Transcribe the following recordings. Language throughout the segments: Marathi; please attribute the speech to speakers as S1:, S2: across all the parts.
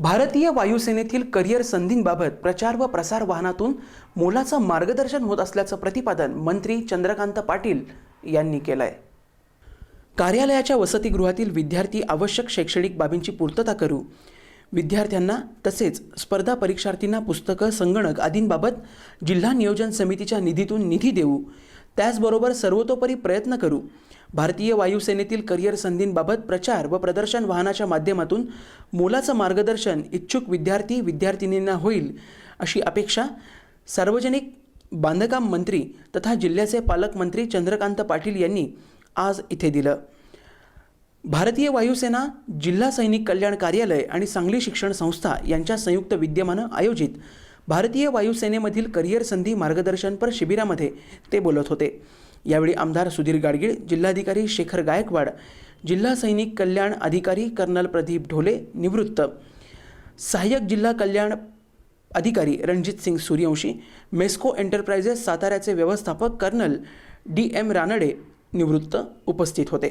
S1: भारतीय वायुसेनेतील करिअर संधींबाबत प्रचार व प्रसार वाहनातून मोलाचं मार्गदर्शन होत असल्याचं प्रतिपादन मंत्री चंद्रकांत पाटील यांनी केलं आहे कार्यालयाच्या वसतिगृहातील विद्यार्थी आवश्यक शैक्षणिक बाबींची पूर्तता करू. विद्यार्थ्यांना तसेच स्पर्धा परीक्षार्थींना पुस्तकं संगणक आदींबाबत जिल्हा नियोजन समितीच्या निधीतून निधी देऊ. त्याचबरोबर सर्वतोपरी प्रयत्न करू. भारतीय वायुसेनेतील करिअर संधींबाबत प्रचार व प्रदर्शन वाहनाच्या माध्यमातून मोलाचं मार्गदर्शन इच्छुक विद्यार्थी विद्यार्थिनींना होईल अशी अपेक्षा सार्वजनिक बांधकाम मंत्री तथा जिल्ह्याचे पालकमंत्री चंद्रकांत पाटील यांनी आज इथे दिलं. भारतीय वायुसेना जिल्हा सैनिक कल्याण कार्यालय आणि सांगली शिक्षण संस्था यांच्या संयुक्त विद्यमानं आयोजित भारतीय वायुसेनेमधील करिअर संधी मार्गदर्शनपर शिबिरामध्ये ते बोलत होते. यावेळी आमदार सुधीर गाडगीळ जिल्हाधिकारी शेखर गायकवाड जिल्हा सैनिक कल्याण अधिकारी कर्नल प्रदीप ढोले निवृत्त. सहाय्यक जिल्हा कल्याण अधिकारी रणजित सिंग सूर्यवंशी मेस्को एंटरप्राइजेस साताऱ्याचे व्यवस्थापक कर्नल डी एम रानडे निवृत्त उपस्थित होते.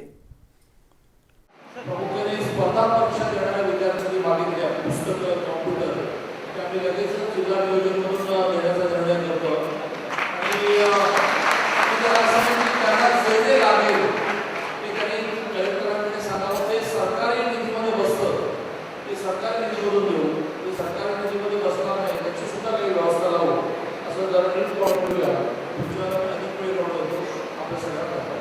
S1: Gracias.